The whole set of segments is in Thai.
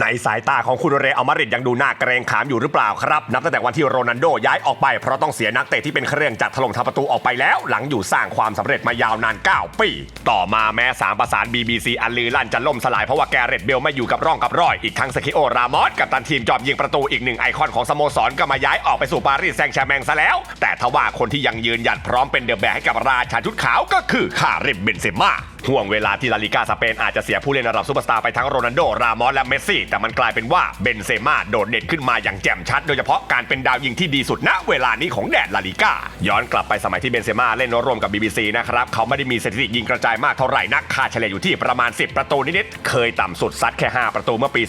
ในสายตาของคุณเรอัลมาริดยังดูหน่าเกรงขามอยู่หรือเปล่าครับ นับตั้งแต่วันที่โรนัลโดย้ายออกไปเพราะต้องเสียนักเตะที่เป็นเครื่องจักรถล่มทำประตูออกไปแล้ว หลังอยู่สร้างความสำเร็จมายาวนาน 9 ปี ต่อมาแม้สามประสาน BBC อันลือลั่นจะล่มสลายเพราะว่าแกเรตเบลไม่อยู่กับร่องกับรอย อีกทั้งสกิโอรามอสกับตันทีมจอมยิงประตูอีกหนึ่งไอคอนของสโมสรก็มาย้ายออกไปสู่ปารีสแซงต์แชร์แมงซะแล้ว แต่ทว่าคนที่ยังยืนหยัดพร้อมเป็นเดอะแบกให้กับราชาชุดขาวก็คือคาริมเบนเซม่า ห่วงเวลาที่ลาลิกาสเปนอาจจะเสียผู้เล่นระดับซูเปอร์สตาร์ไปทั้งโรนัลโด รามอสและเมสซี่ แต่มันกลายเป็นว่าเบนเซม่าโดดเด่นขึ้นมาอย่างแจ่มชัด โดยเฉพาะการเป็นดาวยิงที่ดีสุดณเวลานี้ของแดนลาลิกาย้อนกลับไปสมัยที่เบนเซม่าเล่นร่วมกับ BBC นะครับเขาไม่ได้มีสถิติยิงกระจายมากเท่าไหร่นักค่าเฉลี่ยอยู่ที่ประมาณ 10 ประตูนิดๆเคยต่ำสุดซัดแค่ 5 ประตูเมื่อปี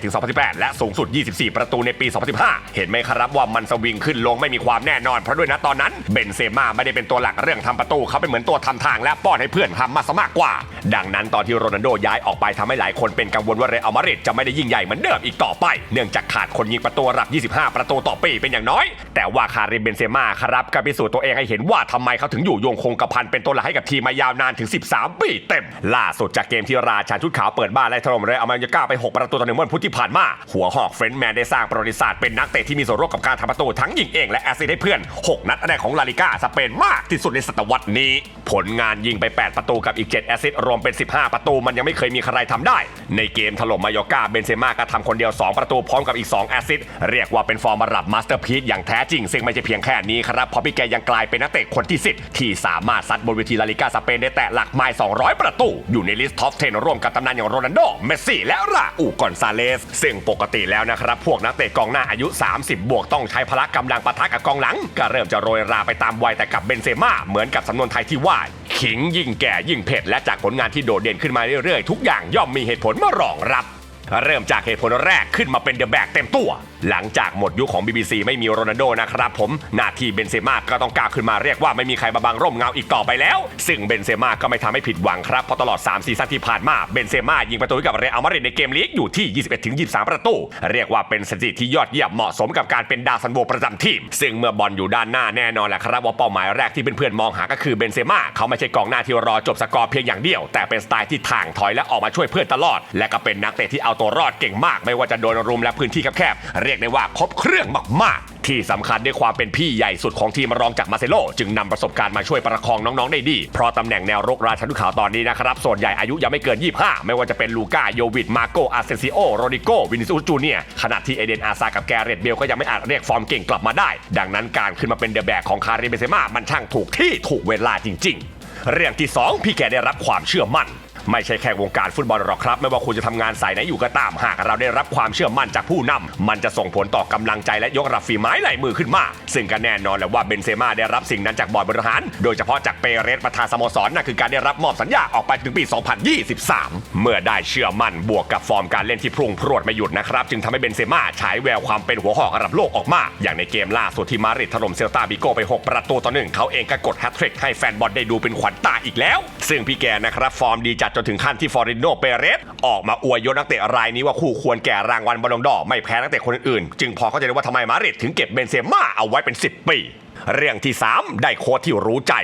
2017-2018 และสูงสุด 24 ประตูในปี 2015 เห็นไหมครับว่ามันสวิงขึ้นลงไม่มีความแน่นอนเพราะด้วยนะตอนนั้นเบนเซม่าไม่ได้เป็นตัวหลักเรื่องทำประตูเขาเป็นเหมือนตัวทำทางและป้อนให้เพื่อนทำมาซะมากกว่า ดังนั้นตอนที่โรนัลโดย้ายออกไปทำให้หลายคนเป็นกังวลว่าเรอัลมาดริดจะไม่ได้ยิ่งใหญ่เหมือนเดิมอีกต่อไป เนื่องจากขาดคนยิงประตูระดับ 25 ประตูต่อปีเป็นอย่างน้อย แต่ว่าคาริมเบนเซม่าครับก็พิสูจน์ตัวเองให้เห็นว่าทำไมเขาถึงอยู่โยงคงกระพันเป็นตัวหลักให้กับทีมมายาวนานถึง 13 ปีเต็ม ล่าสุดจากเกมที่ราชาชุดขาวเปิดบ้านไล่ถล่มเรอัลมาดริดไป 6 ประตูต่อหนึ่งเมื่อพุธที่ผ่านมา หัวหอกเฟรนด์แมนได้สร้างประวัติศาสตร์เป็นนักเตะที่มีส่วนร่วมกับการทำประตูทั้งยิงเองและแอสซิสต์ให้เพื่อน 6 นัดแรกของลาลิก้าสเปนมากที่สุดในศตวรรษนี้ ผลงานยิงไป 8 ประตูกับอีก7แอสซิสต์รวมเป็น 15 ประตูมันยังไม่เคยมีใครทำได้ ในเกมถล่มมายอกาเบนเซม่าก็ทำคนเดียว 2 ประตูพร้อมกับอีก 2 แอสซิสต์เรียกว่าเป็นฟอร์มระดับมาสเตอร์พีซอย่างแท้จริง ซึ่งไม่ใช่เพียงแค่นี้ครับเพราะพี่แกยังกลายเป็นนักเตะคนที่ 10 ที่สามารถซัดบนเวทีลาลิกาสเปนได้แตะหลักไมล์200 ประตู อยู่ในลิสต์ท็อป 10 ร่วมกับตำนานอย่างโรนัลโดเมสซี่และราอูกอนซาเลส ซึ่งปกติแล้วนะครับพวกนักเตะกองหน้าอายุ 30 บวกต้องใช้พละกำลังปะทะกับกองหลัง ก็เริ่มจะโรยราไปตามวัยแต่กับเบนเซม่าเหมือนกับสำนวนไทยที่ว่าขิงยิ่งแก่ยิ่งเผ็ดและจากผลงานที่โดดเด่นขึ้นมาเรื่อยๆ ทุกอย่างย่อมมีเหตุผลมารองรับ เริ่มจากเหตุผลแรกขึ้นมาเป็นเดอะแบกเต็มตัว หลังจากหมดยุคของ BBC ไม่มีโรนัลโดนะครับผมหน้าที่เบนเซม่าก็ต้องก้าวขึ้นมาเรียกว่าไม่มีใครมาบังร่มเงาอีกต่อไปแล้ว ซึ่งเบนเซม่าก็ไม่ทำให้ผิดหวังครับเพราะตลอด 3 ซีซั่นที่ผ่านมาเบนเซม่ายิงประตูให้กับเรอัลมาดริดในเกมลีกอยู่ที่ 21-23 ประตู เรียกว่าเป็นสถิติที่ยอดเยี่ยมเหมาะสมกับการเป็นดาวซันโวประจำทีม ซึ่งเมื่อบอลอยู่ด้านหน้าแน่นอนแหละครับว่าเป้าหมายแรกที่เพื่อนๆมองหาก็คือเบนเซม่าเขาไม่ใช่กองหน้าที่รอจบสกอร์เพียงอย่างเดียว แต่เป็นสไตล์ที่ถ่างถอยและออกมาช่วยเพื่อนตลอด และก็เป็นนักเตะที่เอาตัวรอดเก่งมาก ไม่ว่าจะโดนรุมและพื้นที่แคบๆเรียกได้ว่าครบเครื่องมากๆ ที่สำคัญด้วยความเป็นพี่ใหญ่สุดของทีมรองจากมาเซโล จึงนำประสบการณ์มาช่วยประคองน้องๆได้ดี เพราะตำแหน่งแนวรุกราชันุขาวตอนนี้นะครับส่วนใหญ่อายุยังไม่เกิน 25 ไม่ว่าจะเป็นลูก้าโยวิดมาโกอาเซนซิโอโรดิโกวินิซูจูเนียขณะที่เอเดนอาซากับแกเรตเบลก็ยังไม่อาจเรียกฟอร์มเก่งกลับมาได้ ดังนั้นการขึ้นมาเป็นเดอะแบกของคาริเบเซม่ามันช่างถูกที่ถูกเวลาจริง ๆ เรื่องที่ 2 พี่แกได้รับความเชื่อมั่น ไม่ใช่แค่วงการฟุตบอลหรอกครับ ไม่ว่าคุณจะทำงานสายไหนอยู่ก็ตามหากเราได้รับความเชื่อมั่นจากผู้นำมันจะส่งผลต่อกำลังใจและยกระดับฝีไม้ลายมือขึ้นมา ซึ่งก็แน่นอนแหละว่าเบนเซม่าได้รับสิ่งนั้นจากบอร์ดบริหาร โดยเฉพาะจากเปเรสประธานสโมสรนั่นคือการได้รับมอบสัญญาออกไปถึงปี 2023 เมื่อได้เชื่อมั่นบวกกับฟอร์มการเล่นที่พุ่งพรวดไม่หยุดนะครับจึงทำให้เบนเซม่าฉายแววความเป็นหัวหอกระดับโลกออกมา อย่างในเกมล่าสุดที่มาริดถล่มเซลตาบิโกไป 6 ประตูต่อหนึ่งเขาเองก็กดแฮตทริกให้แฟนบอลได้ดูเป็นขวัญตาอีกแล้ว ซึ่งพี่แกนะครับฟอร์มดีจัดจนถึงขั้นที่ฟอริโนเปเรสออกมาอวยยศนักเตะรายนี้ว่าคู่ควรแก่รางวัลบอลลงดอร์ไม่แพ้นักเตะคนอื่นๆ จึงพอเข้าใจได้ว่าทำไมมาดริดถึงเก็บเบนเซม่าเอาไว้เป็น 10 ปี เรื่องที่ 3 ได้โค้ชที่รู้ใจ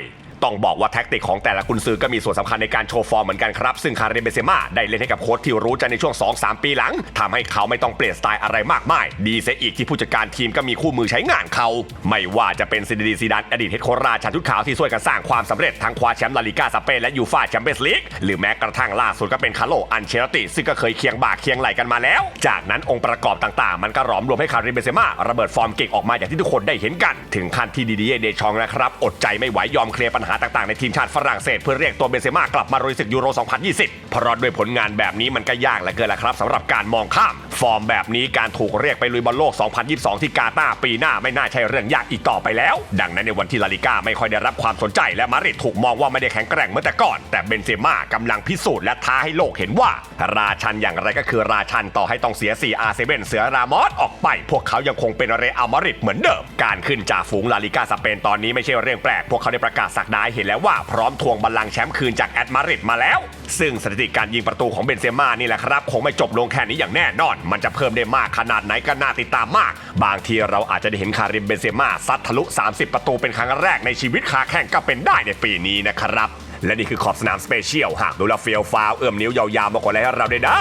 ต้องบอกว่าแท็กติกของแต่ละกุนซือก็มีส่วนสำคัญในการโชว์ฟอร์มเหมือนกันครับ ซึ่งคาริเบเซมาได้เล่นให้กับโค้ชที่รู้ใจในช่วง 2-3 ปีหลังทำให้เขาไม่ต้องเปลี่ยนสไตล์อะไรมากมาย ดีเสียอีกที่ผู้จัดการทีมก็มีคู่มือใช้งานเขา ไม่ว่าจะเป็นซินดีซีดานอดีตเฮดโคราชาชุดขาวที่ช่วยกันสร้างความสำเร็จทั้งคว้าแชมป์ลาลิกาสเปนและยูฟ่าแชมเปี้ยนส์ลีกหรือแม้กระทั่งล่าสุดก็เป็นคาร์โลอันเชลติซึ่งก็เคยเคียงบ่าเคียงไหลกันมาแล้ว จากนั้นองค์ประกอบต่างๆ มันก็หลอมรวมให้คาริเบเซมาระเบิดฟอร์มเก่งออกมาอย่างที่ทุกคนได้เห็นกัน ถึงขั้นที่ดีดีเดชองนะครับอดใจไม่ไหวยอมเคลียร์ปัญหาต่างๆในทีมชาติฝรั่งเศสเพื่อเรียกตัวเบนเซม่ากลับมาลุยศึกยูโร 2020 เพราะด้วยผลงานแบบนี้มันก็ยากเหลือเกินละครับสำหรับการมองข้าม ฟอร์มแบบนี้การถูกเรียกไปลุยบอลโลก 2022 ที่กาตาร์ปีหน้าไม่น่าใช่เรื่องยากอีกต่อไปแล้ว ดังนั้นในวันที่ลาลิก้าไม่ค่อยได้รับความสนใจและมาดริดถูกมองว่าไม่ได้แข็งแกร่งเหมือนแต่ก่อน แต่เบนเซม่ากำลังพิสูจน์และท้าให้โลกเห็นว่า ราชันอย่างไรก็คือราชันต่อให้ต้องเสีย4 R7 เซเบนเสือรามอสออกไป พวกเขายังคงเป็นเรอัลมาดริดเหมือนเดิม การขึ้นจากฝูงลาลิก้าสเปนตอนนี้ไม่ใช่เรื่องแปลกพวกเขาได้ประกาศสักดาให้เห็นแล้วว่าพร้อมทวงบัลลังก์แชมป์คืนจากแอตมาดริดมาแล้ว ซึ่งสถิติการยิงประตูของเบนเซม่านี่แหละครับคงไม่จบลงแค่นี้อย่างแน่นอนมันจะเพิ่มได้มากขนาดไหนก็น่าติดตามมาก บางทีเราอาจจะได้เห็นคาริมเบนเซม่าซัดทะลุ 30 ประตูเป็นครั้งแรกในชีวิตคาแข่งก็เป็นได้ในปีนี้นะครับ และนี่คือขอบสนามสเปเชียลหากดูแลเฟียวฟ้าวเอื้อมนิ้วยาวๆมากกว่าอะไรให้เราได้ด้า